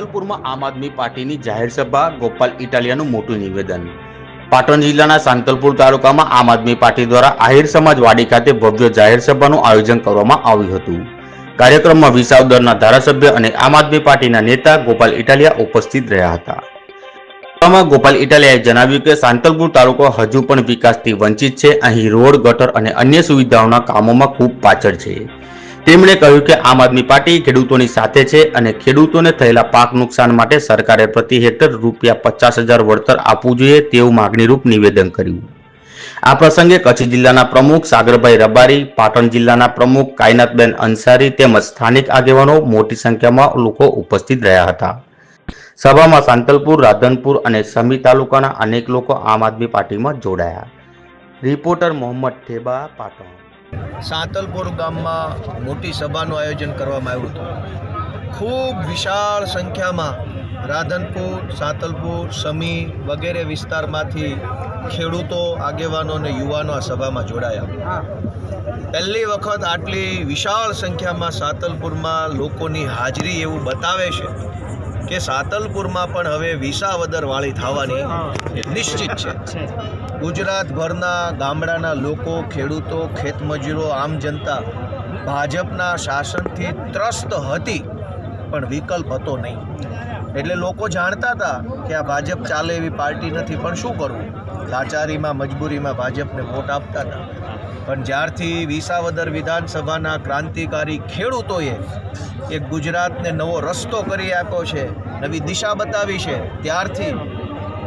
સાંતલપુરમાં આમ આદમી પાર્ટીની જાહેર સભા, ગોપાલ ઇટાલિયાનું મોટું નિવેદન. પાટણ જિલ્લાના સાંતલપુર તાલુકામાં આમ આદમી પાર્ટી દ્વારા આહિર સમાજ વાડી ખાતે ભવ્ય જાહેર સભાનું આયોજન કરવામાં આવ્યું હતું. કાર્યક્રમમાં વિસાવદરના ધારાસભ્ય અને આમ આદમી પાર્ટીના નેતા ગોપાલ ઇટાલિયા ઉપસ્થિત રહ્યા હતા. સભામાં ગોપાલ ઇટાલિયાએ જણાવ્યું કે સાંતલપુર તાલુકો હજુ પણ વિકાસથી વંચિત છે. અહીં રોડ, ગટર અને અન્ય સુવિધાઓના કામોમાં ખૂબ પાછળ છે. તેમણે કહ્યું કે આમ આદમી પાર્ટી ખેડૂતોની સાથે છે અને ખેડૂતોને થયેલા પાક નુકસાન માટે સરકારે પ્રતિ હેક્ટર રૂપિયા પચાસ હજાર વળતર આપવું જોઈએ તેવું માગણીરૂપ નિવેદન કર્યું. આ પ્રસંગે કચ્છ જિલ્લાના પ્રમુખ સાગરભાઈ રબારી, પાટણ જિલ્લાના પ્રમુખ કાયનાતબેન અંસારી તેમજ સ્થાનિક આગેવાનો મોટી સંખ્યામાં લોકો ઉપસ્થિત રહ્યા હતા. સભામાં સાંતલપુર, રાધનપુર અને સમી તાલુકાના અનેક લોકો આમ આદમી પાર્ટીમાં જોડાયા. રિપોર્ટર મોહમ્મદ ઠેબા, પાટણ. સાંતલપુર ગામમાં મોટી સભાનું આયોજન કરવામાં આવ્યું હતું. ખૂબ વિશાળ સંખ્યામાં રાધનપુર સાંતલપુર સમી વગેરે વિસ્તારમાંથી ખેડૂતો આગેવાનો અને યુવાનો આ સભામાં જોડાયા. પહેલી વખત આટલી વિશાળ સંખ્યામાં સાંતલપુરમાં લોકોની હાજરી એવું બતાવે છે. કે સાતલપુરમાં પણ હવે વિસાવદરવાળી થવાની નિશ્ચિત છે. ગુજરાતભરના ગામડાના લોકો ખેડૂતો ખેતમજૂરો આમ જનતા ભાજપના શાસનથી ત્રસ્ત હતી પણ વિકલ્પ હતો નહીં. એટલે લોકો જાણતા હતા કે આ ભાજપ ચાલે એવી પાર્ટી નથી પણ શું કરવું? લાચારીમાં મજબૂરીમાં ભાજપને વોટ આપતા હતા. પણ જ્યારથી વિસાવદર વિધાનસભાના ક્રાંતિકારી ખેડૂતોએ એક ગુજરાતને નવો રસ્તો કરી આપ્યો છે, નવી દિશા બતાવી છે, ત્યારથી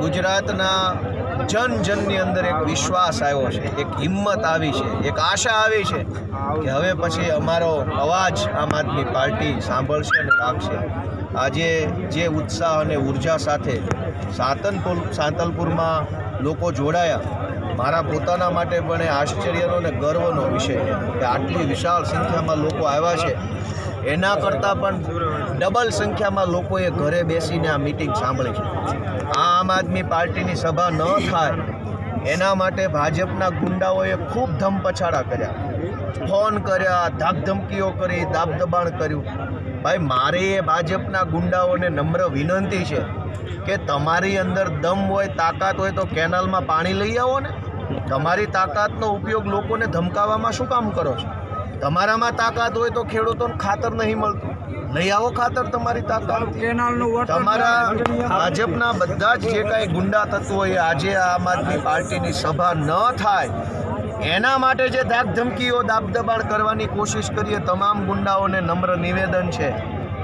ગુજરાતના જન જનની અંદર એક વિશ્વાસ આવ્યો છે, એક હિંમત આવી છે, એક આશા આવી છે કે હવે પછી અમારો અવાજ આમ આદમી પાર્ટી સાંભળશે અને રાખશે. આજે જે ઉત્સાહ અને ઊર્જા સાથે સાતનપુર સાંતલપુરમાં લોકો જોડાયા, મારા પોતાના માટે પણ એ આશ્ચર્યનો અને ગર્વનો વિષય કે આટલી વિશાળ સંખ્યામાં લોકો આવ્યા છે. એના કરતાં પણ ડબલ સંખ્યામાં લોકોએ ઘરે બેસીને આ મિટિંગ સાંભળી છે. આ આમ આદમી પાર્ટીની સભા ન થાય એના માટે ભાજપના ગુંડાઓએ ખૂબ ધમપછાડા કર્યા. ફોન કર્યા, ધાકધમકીઓ કરી, દાબદબાણ કર્યું. ભાઈ, મારે એ ભાજપના ગુંડાઓને નમ્ર વિનંતી છે કે તમારી અંદર દમ હોય, તાકાત હોય તો કેનાલમાં પાણી લઈ આવો ને. તમારી તાકાતનો ઉપયોગ લોકોને ધમકાવવામાં શું કામ કરો છો? તમારામાં તાકાત હોય તો ખેડૂતોને ખાતર નહીં મળતું. લઈ આવો ખાતર તમારી તાકાત તમારા ભાજપના બધા જ જે કાંઈ ગુંડા તત્વો એ આજે આમ આદમી પાર્ટીની સભા ન થાય એના માટે જે ધાક ધમકીઓ દાબદબાણ કરવાની કોશિશ કરીએ તમામ ગુંડાઓને નમ્ર નિવેદન છે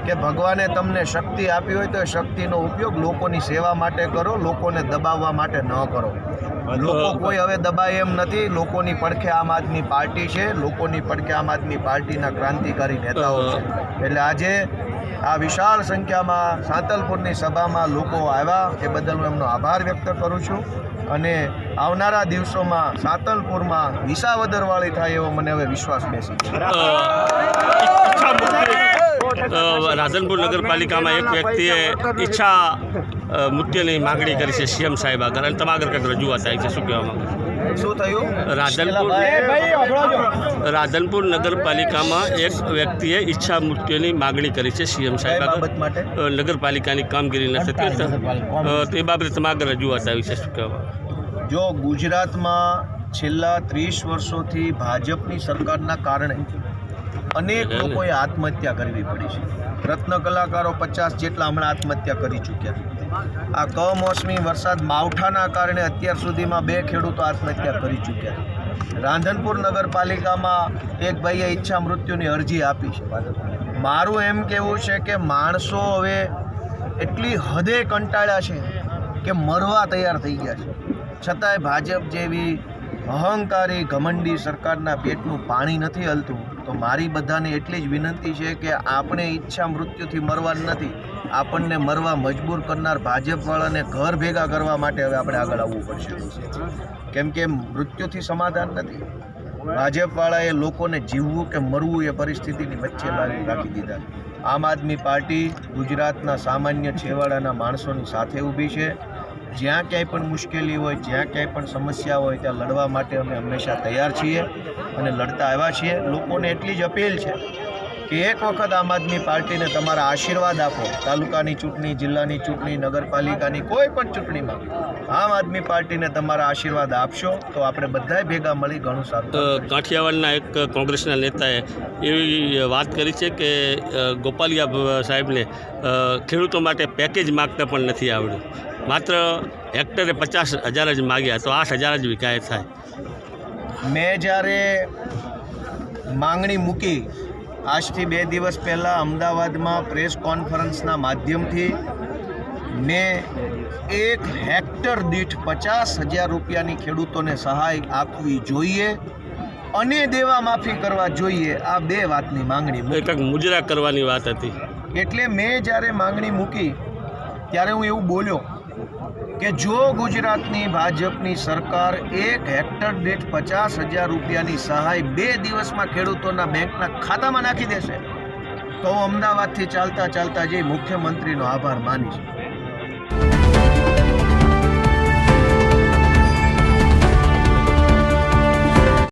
કે ભગવાને તમને શક્તિ આપી હોય તો એ શક્તિનો ઉપયોગ લોકોની સેવા માટે કરો લોકોને દબાવવા માટે ન કરો. લોકો કોઈ હવે દબાય એમ નથી લોકોની પડખે આમ આદમી પાર્ટી છે લોકોની પડખે આમ આદમી પાર્ટીના ક્રાંતિકારી નેતાઓ છે. એટલે આજે આ વિશાળ સંખ્યામાં સાંતલપુરની સભામાં લોકો આવ્યા. એ બદલ હું એમનો આભાર વ્યક્ત કરું છું. અને આવનારા દિવસોમાં સાંતલપુરમાં વિસાવદરવાળી થાય એવો મને હવે વિશ્વાસ બેસી છે. રાધનપુર નગરપાલિકામાં એક વ્યક્તિએ ઈચ્છા મૃત્યુની માગણી કરી છે સીએમ સાહેબ આગળ. અને તમે આગળ કંઈક રજૂઆત આવી છે શું કહેવા માંગો શું થયું? રાધનપુર રાધનપુર નગરપાલિકામાં એક વ્યક્તિએ ઈચ્છા મૃત્યુની માગણી કરી છે સીએમ સાહેબ માટે? નગરપાલિકાની કામગીરી નથી થતી તે બાબતે. તમારે રજૂઆત આવી છે શું કહેવા? જો ગુજરાતમાં છેલ્લા ત્રીસ વર્ષોથી ભાજપની સરકારના કારણે અનેક લોકોએ આત્મહત્યા કરવી પડી છે. રત્ન કલાકારો પચાસ જેટલા હમણાં આત્મહત્યા કરી ચૂક્યા છે. આ કમોસમી વરસાદ માવઠાના કારણે અત્યાર સુધીમાં બે ખેડૂતો આત્મહત્યા કરી ચૂક્યા રાંધનપુર નગરપાલિકામાં એક ભાઈએ ઈચ્છા મૃત્યુની અરજી આપી છે. મારું એમ કહેવું છે કે માણસો હવે એટલી હદે કંટાળ્યા છે કે મરવા તૈયાર થઈ ગયા છે. છતાંય ભાજપ જેવી અહંકારી ઘમંડી સરકારના પેટનું પાણી નથી હલતું, તો મારી બધાને એટલી જ વિનંતી છે કે આપણે ઈચ્છા મૃત્યુથી મરવાનું નથી. આપણને મરવા મજબૂર કરનાર ભાજપવાળાને ઘર ભેગા કરવા માટે હવે આપણે આગળ આવવું પડશે. કેમ કે મૃત્યુથી સમાધાન નથી. ભાજપવાળાએ લોકોને જીવવું કે મરવું એ પરિસ્થિતિની વચ્ચે રાખી દીધા. આમ આદમી પાર્ટી ગુજરાતના સામાન્ય છેવાડાના માણસોની સાથે ઊભી છે. જ્યાં ક્યાંય પણ મુશ્કેલી હોય, જ્યાં ક્યાંય પણ સમસ્યા હોય, ત્યાં લડવા માટે અમે હંમેશા તૈયાર છીએ અને લડતા આવ્યા છીએ. લોકોને એટલી જ અપીલ છે કે એક વખત આમ આદમી પાર્ટીને તમારા આશીર્વાદ આપો. તાલુકાની ચૂંટણી જિલ્લાની ચૂંટણી નગરપાલિકાની કોઈ પણ ચૂંટણીમાં આમ આદમી પાર્ટીને તમારા આશીર્વાદ આપશો તો આપણે બધાય ભેગા મળી ઘણું સારું કાઠિયાવાડના એક કોંગ્રેસના નેતાએ એવી વાત કરી છે કે ગોપાલિયા સાહેબને ખેડૂતો માટે પેકેજ માગતા પણ નથી આવડ્યું. માત્ર હેક્ટરે પચાસ હજાર જ માગ્યા તો આઠ હજાર જ વિકાય થાય. મેં જ્યારે માંગણી મૂકી આજથી બે દિવસ પહેલાં અમદાવાદમાં પ્રેસ કોન્ફરન્સના માધ્યમથી મેં એક હેક્ટર દીઠ પચાસ હજાર રૂપિયાની ખેડૂતોને સહાય આપવી જોઈએ અને દેવા માફી કરવા જોઈએ આ બે વાતની માંગણી કંઈક મુજરા કરવાની વાત હતી. એટલે મેં જ્યારે માંગણી મૂકી ત્યારે હું એવું બોલ્યો કે જો ગુજરાતની ભાજપની સરકાર એક હેક્ટર દીઠ પચાસ હજાર રૂપિયાની સહાય બે દિવસમાં ખેડૂતોના બેંકના ખાતામાં નાખી દેશે, તો અમદાવાદથી ચાલતા ચાલતા જઈ મુખ્યમંત્રીનો આભાર માનીશ